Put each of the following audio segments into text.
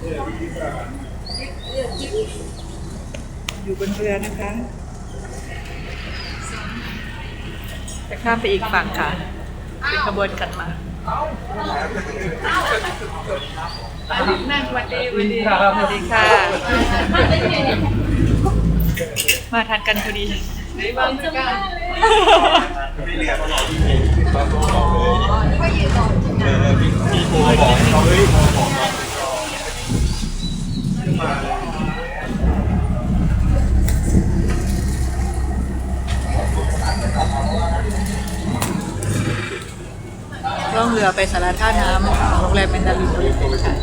อยู่บนเรือนะคะ จะข้ามไปอีกฝั่งค่ะ เป็นขบวนกันมานั่งสวัสดีสวัสดีสวัสดีค่ะ มาทานกันพอดีในบ้านกันมีโทรบอกเขาเฮ้ยโทรบอก เราล่องเรือไปสาราท่าน้ำโรงแรมเมนดาลินค่ะ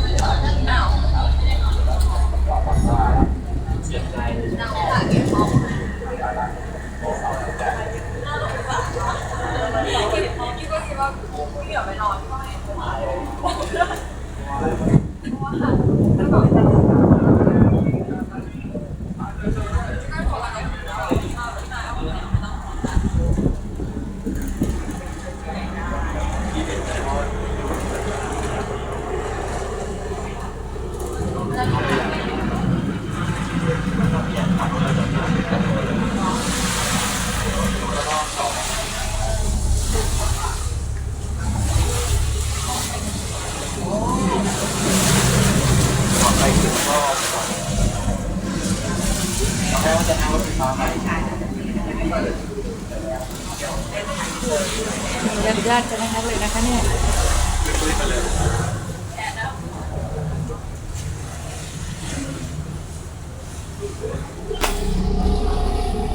ญาติญาติกันนะคะเลยนะคะเนี่ย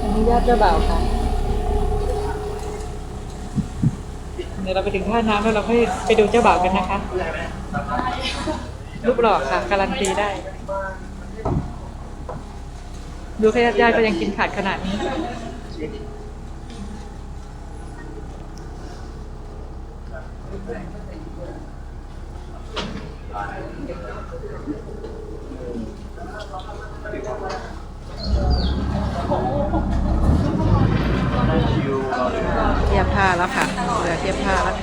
อันนี้ญาติ เจ้าบ่าวค่ะเดี๋ยวเราไปถึงท่าน้ำแล้วเราค่อยไปดูเจ้าบ่าวกันนะคะรูปหล่อค่ะ การันตีได้ ดูแค่ญาติญาติก็ยังกินขาดขนาดนี้ เท่าแล้วค่ะเรือเทียบท่าแล้ว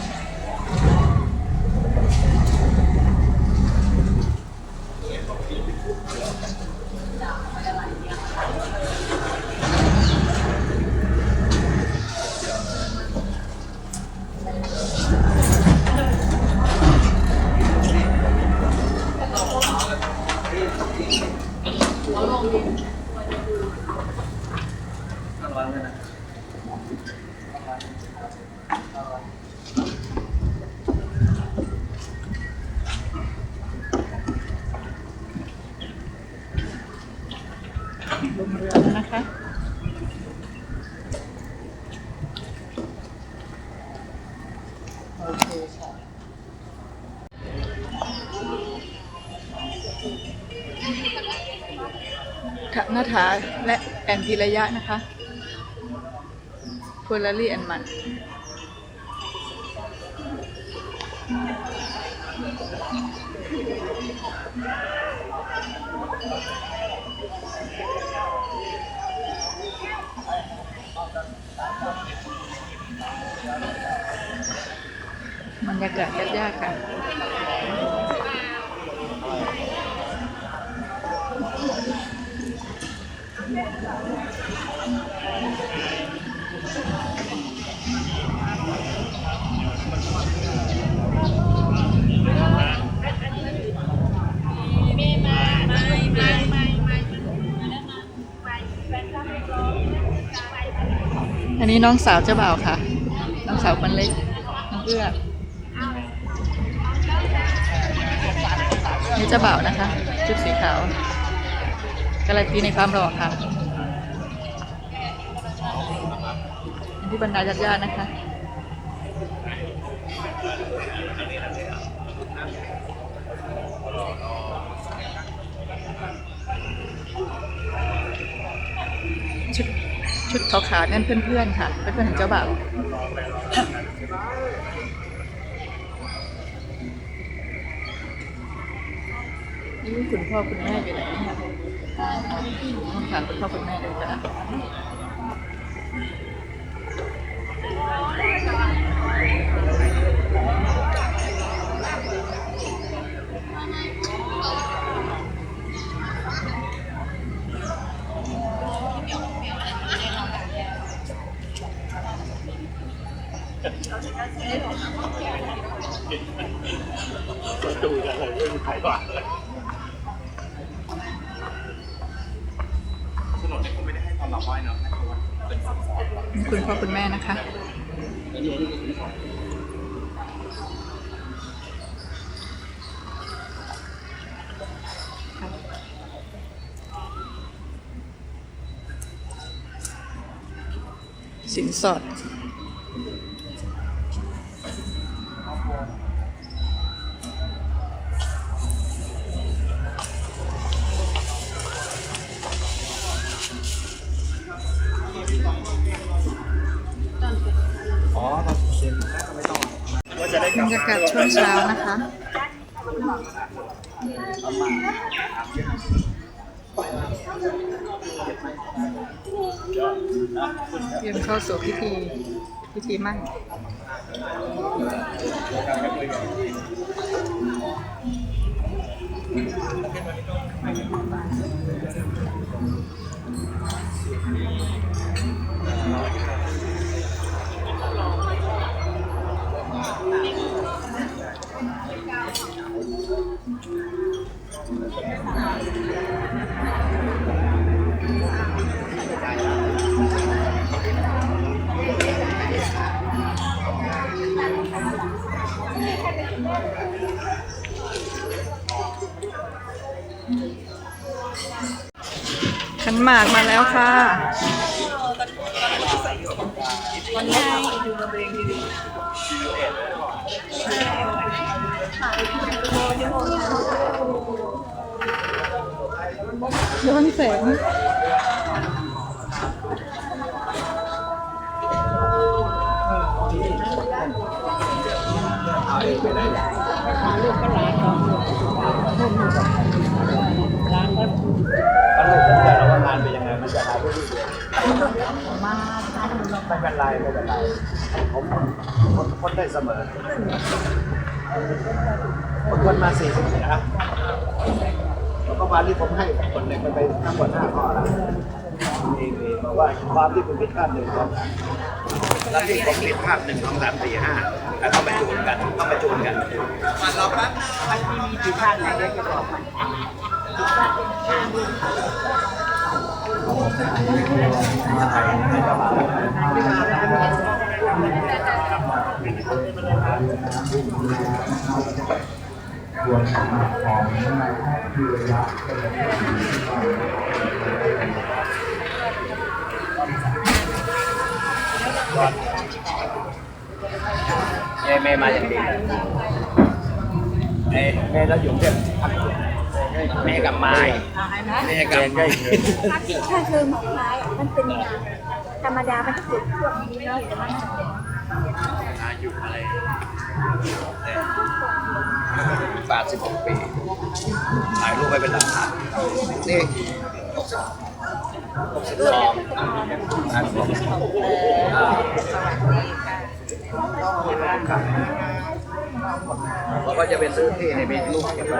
ลงเรือแล้วนะคะ โอเคค่ะ ทะนาถาและแอนพิระยะนะคะเฟอร์รารี่แอนมันบรรยากาศยากๆค่ะ อันนี้น้องสาวเจ้าบ่าวค่ะ น้องสาวคนเล็ก น้องเอื้อนี่เจ้าบ่าวนะคะ ชุดสีขาว การันตีในความหล่อค่ะที่บรรดาญาติๆนะคะชุดชุดขาวๆนั่นเพื่อนๆ ค่ะเพื่อนๆของเจ้าบ่าวนี่คุณพ่อคุณแม่อยู่ไหนเนี่ย ต้องถามคุณพ่อคุณแม่ดูกันนะ ยกันเลยไม่มีใครว่าเลยถนน คนี่ยเขาไม่ได้ให้ตอนรับไว้เนาะให้เขาเป็นสอนๆคุณพ่อคุณแม่นะคะสินสอดอ๋อ เตรียมเข้าสู่พิธีพิธีมั่น ขันหมากมาแล้วค่ะย้อนแสงมันเลยสนใมากไม่เป็นไรไม่เป็นไรผมคนคนได้เสมอคนคนมาสี่สิบนะแล้วก็วันนี้ผมให้คนเล็กไปทั้งหมดห้าข้อละมีมีบอกว่าความที่คุณผิดพลาดหนึ่งสองสาแล้วที่ผมผิดพลาดหนึ่งสองสามสี่ห้าแล้วก็มาจูนกันก็มาจูนกันมาแล้วครับมันมีผิดพลาดอะไรเล็กน้อยผิดพลาดเป็นห้าหมื่น รองในแป๊บแม่แม่มาอย่างดีแม่แม่แล้วอยู่เพื่อนแม่กับไม้ นะแม่กับไม้ถ้าคือไม้อะมันเป็นงานธรรมดามันจะปลูกพวกนี้เนาะแต่มันอายุอะไรแปดสิบหกปีถ่ายรูปไว้เป็นหลักฐานนี่หกสิบหกสิบสองอ่าหกสิบสองอ่าบอกว่าจะไปซื้อที่ในเป็นลูกเก็บไว้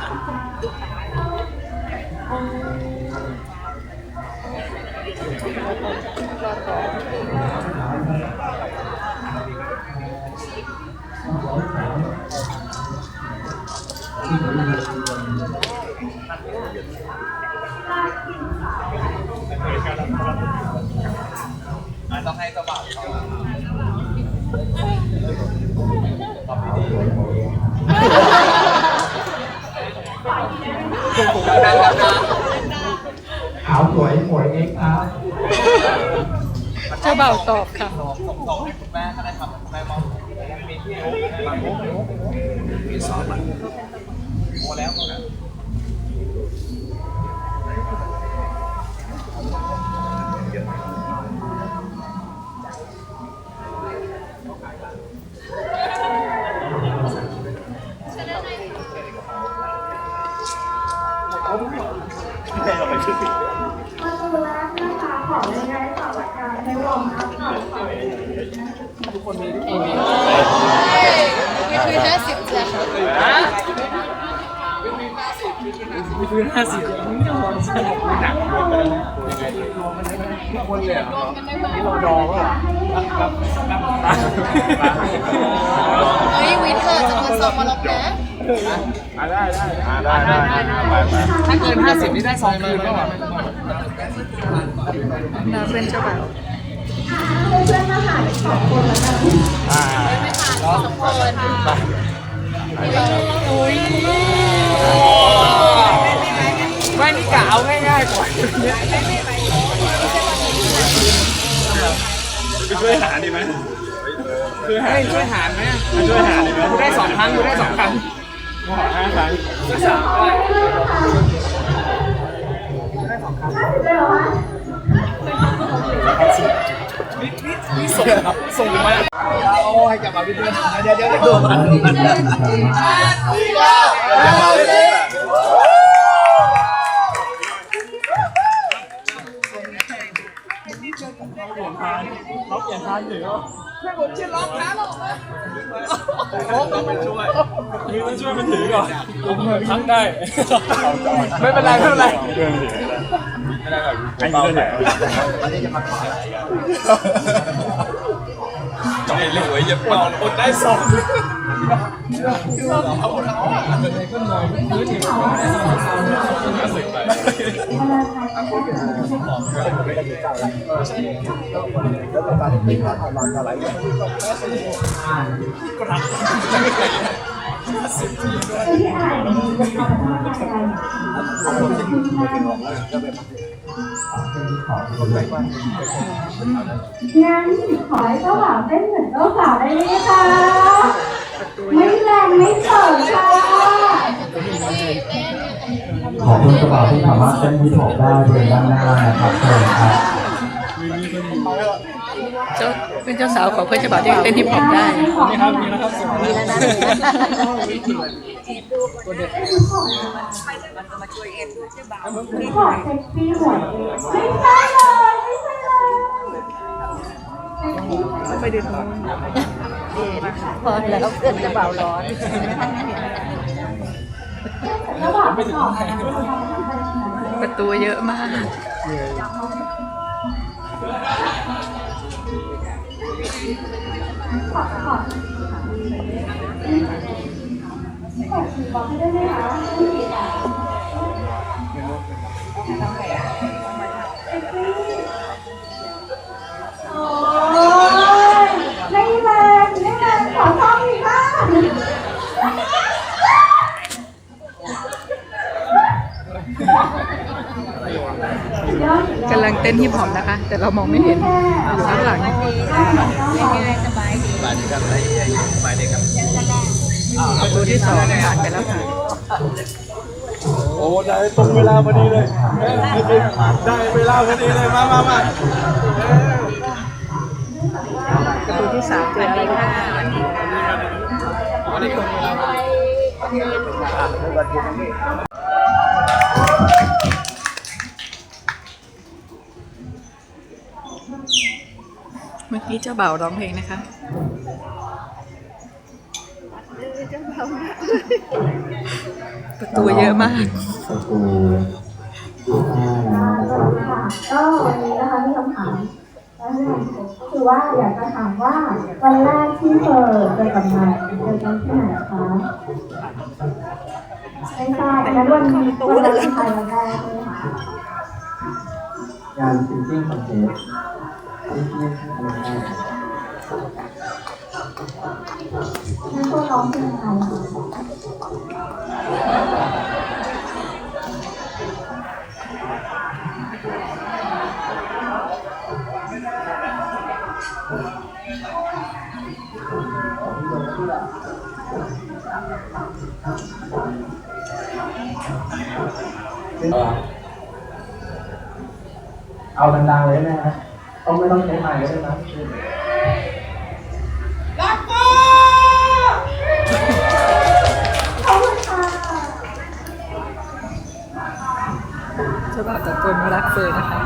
ป็นกับการเอามานักไงเขาซื้อที่ด้วยกันการจิวต้องให้เจ้าบ่าวเขาดังๆนะขาวสวยสวยเอ็กซ์ครับ เจ้าบ่าวตอบค่ะ ส่งต่อให้คุณแม่ก็ได้ครับคุณแม่มองมีที่บางมุกมีสอนมันโมแล้วโย์เธอจะมาสอบมาลบนะได้ได้ได้ไปไปถ้าเกินห้าสิบนี่ได้ซองคืนก็แบบนาเป็นเจ้าบ่าวเพื่อนมาหาสองคนแล้วกันอ่าสองคนไม่นี่กะเอาง่ายๆก่อนไปช่วยหาดีไหม คือให้ช่วยหารไหมช่วยหาดีไหมกูได้สองครั้งกูได้สองครั้งขอห้าครั้งสามเร็วอะนี่ส่งส่งมาโอ้ยจับมาพี่เพื่อนเดี๋ยวเดี๋ยวเดี๋ยวดูมัน มันจะมาเลยมีต้องช่วยมันถือก่อนทั้งได้ ไม่เป็นไรไม่เป็นไรช่วยมันถือไม่ได้แบบไอ้เรื่องไหนอันนี้จะมาขอจ่อยเลยอย่าปอนอดได้สอง แล้วก็การที่ขาดบางอะไรงั้นขอให้เจ้าบ่าวเต้นเหมือนเจ้าสาวได้ไหมคะไม่แรงไม่เขินค่ะ ขอบคุณกระเป๋าที่สามารถเต้นฮิปฮอปได้บริเวณด้านหน้านะครับเชิญครับเจ้าเป็นเจ้าสาวของเพื่อนเจ้าบ่าวที่เต้นฮิปฮอปได้นี่ครับนี่นะครับส่งมาแล้วนะขอเซ็กซี่หัวไม่ใช่เลยไม่ใช่เลยไปดูตรงนู้นพอแล้วเพื่อนจะเบาร้อน ระหว่าวไม่ขอประตูเยอะมากขอขอขอบอกให้ได้ไหมคะไม่ผิดอะโอ้ยไม่แรงไม่แรงขอท่องอีกบ้าง กำลังเต้นฮิปฮอปนะคะ แต่เรามองไม่เห็นอยู่ข้างหลังสบายดีสบายดีครับไอ้ไอ้สบายดีครับประตูที่สองผ่านไปแล้วค่ะโอ้ได้ตรงเวลาพอดีเลยได้เวลาพอดีเลยมามามาประตูที่สามเจออะไรค่ะวันนี้ตรงเวลา นอยู่ตรงนี้เมื่อกี้เจ้าบ่าวร้องเพลงนะคะประตูเยอะมากประตูห้าแล้วนะครับก็วันนี้นะคะมีคำถามคือว่าอยากจะถามว่าวันแรกที่เจอเจอกับนายเจอกันที่ไหนคะไม่ทราบงั้นวันนี้วันวันไทยวันแรกเลยค่ะงานซิงกิ้งคอนเทสที่ ที่ทำได้นั่นก็ร้องเพลงไทยค่ะเอาดังๆเลยนะฮะต้อง ไม่ต้องใช้ไมค์ก็ได้นะขอบคุณค่ะจ้าบ่าวตะโกนรักเฟิร์นนะคะ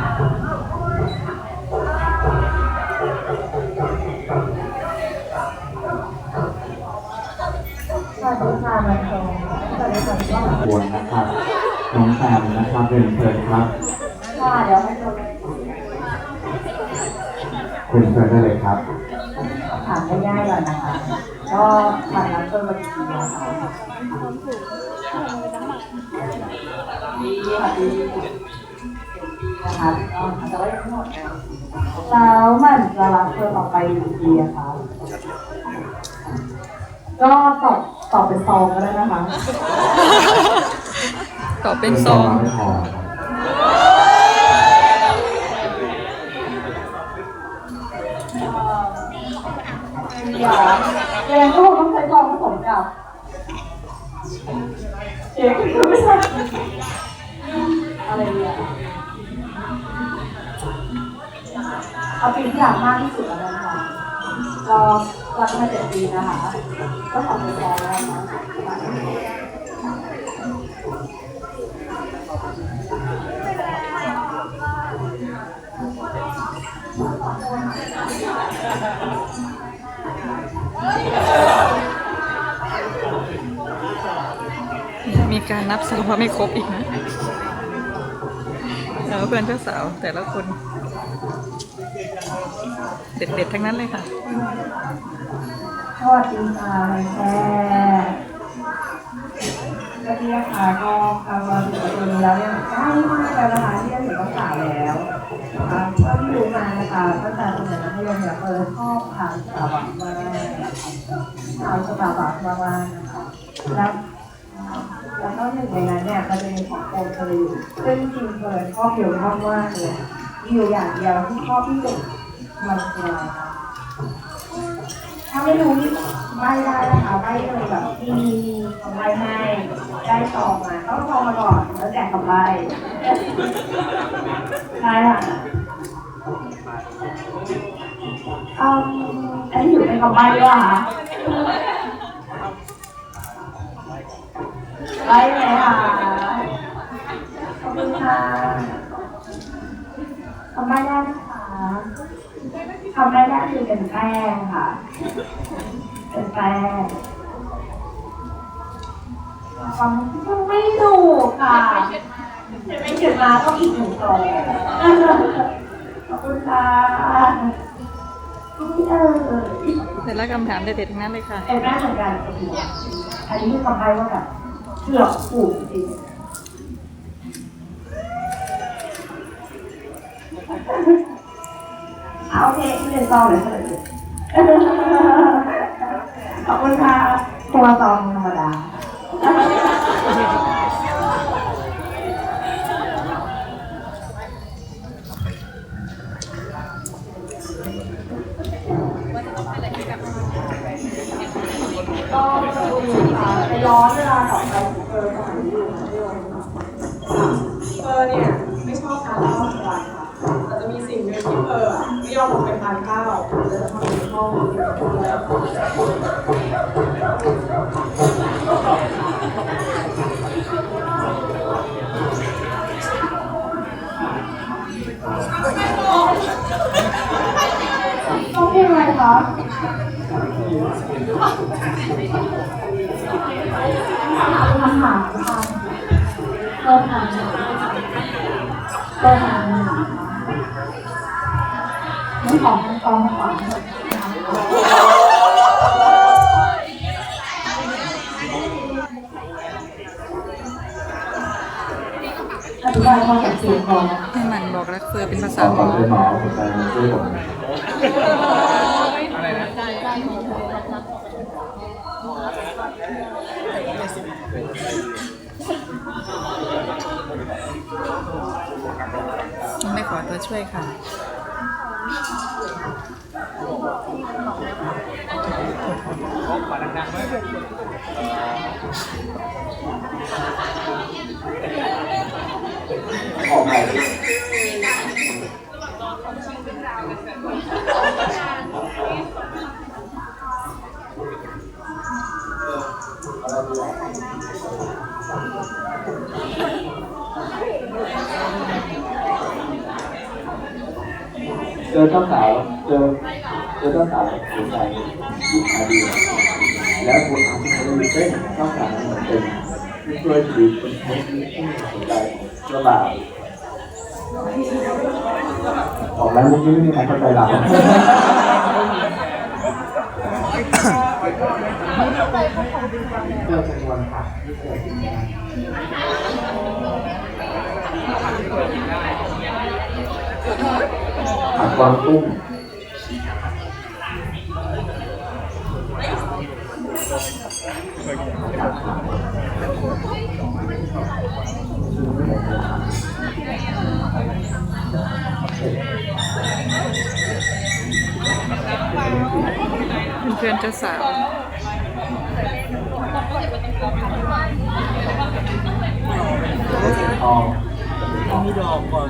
สวัสดีค่ะมันโตสวัสดีค่ะพี่องบวนนะครับ น้องแซมนะครับเรียนเชิญครับ ค่ะเดี๋ยวให้โต คุณเชิญได้เลยครับถามง่ายๆก่อนนะคะ ก็วันรับเพิ่มวันกี่นะคะดีค่ะดีนะคะก็แต่ว่ายังไม่หมดนะแล้วมันจะรับเพิ่มออกไปกี่ปีอะคะก็ตอบตอบเป็นซองก็ได้นะคะ ตอบเป็นซองไม่พอ อย่าแรงก็คงต้องใช้ซองผสมกับเอ๊ะไม่ใช่อะไรเนี่ยเอาปีที่อยากมากที่สุดแล้วกันค่ะก็รักมาเจ็ดปีนะคะ ก็ขอบคุณแทนแล้วนะ การนับสาวว่าไม่ครบอีกนะเพื่อนเจ้าสาวแต่ละคน เด็ดๆทั้งนั้นเลยค่ะสวัสดีค่ะแค่สวัสดีค่ะก็ทำมาถึงตรงนี้แล้วเนี่ยใกล้มากแล้วนะคะที่จะถึงต้องสาวแล้วนะคะก็ที่รู้มานะคะตั้งแต่สมัยมัธยมเนี่ยเออชอบทานสตาร์บัคมากทานสตาร์บัคมากนะคะแล้ว แล้วก็หนึ่งในนั้นเนี่ยมันจะมีของโปรเธออยู่ซึ่งจริงเลยชอบอยู่มากเลยมีอยู่อย่างเดียวที่ชอบที่สุดมันคืออะไรคะถ้าไม่รู้นี่ใบได้นะคะใบเลยแบบมีมีมีคำใบให้ได้ตองมาต้องตองมาก่อนแล้วแจกคำใบใช่ค่ะอืมอันนี้อยู่ในคำใบด้วยเหรอค่ะ ใบไหนคะขอบคุณค่ะคำใบได้นะคะคำใบแรกคือเป็นแป้งค่ะเป็นแป้งความไม่ถูกค่ะไม่เขียนมาต้องอีกหนึ่งตัวขอบคุณค่ะนี่เออแต่ละคำถามเด็ดๆทั้งนั้นเลยค่ะเป็นแม่เหมือนกันอันนี้คือคำใบ้ว่าแบบ เกือบถูกจริงเอาโอเคที่เป็นซอเลยเลยขอบคุณค่ะตัวตองธรรมดา ก็ไปร้อนเวลาต่อไปเออสมัยอยู่มัธยมเออเนี่ยไม่ชอบทานข้าวสารค่ะแต่จะมีสิ่งหนึ่งที่เออไม่ยอมลงไปทานข้าวเลยจะทำในห้องกินกับเพื่อนต้องเพลงอะไรคะ คำถามค่ะเริ่มถามเริ่มถามนี่ของทางกองขวัญอธิบายความกับเสียงก่อนให้มันบอกรักเฟิร์นเป็นภาษาอหขมอเป็นหมอสนใจมาช่วยผม มาช่วยค่ะออกไป จอเจ้าสาวเจอเจอเจ้าสาวหัวใจที่ขาดีแล้วคุณอาที่เขาเลยเต้นเจ้าสาวเหมือนเป็นที่ช่วยชีวิตคนทยที่ไม่มีหัวใจเจ้าบ่าวบอกแล้วมุกนี้ไม่มีใครเข้าใจเราเจ้าจำนวนผักที่เกิดขึ้นมา ผักกวางตุ้งเพื่อนๆเจ้าสาวทองมีดอกก่อน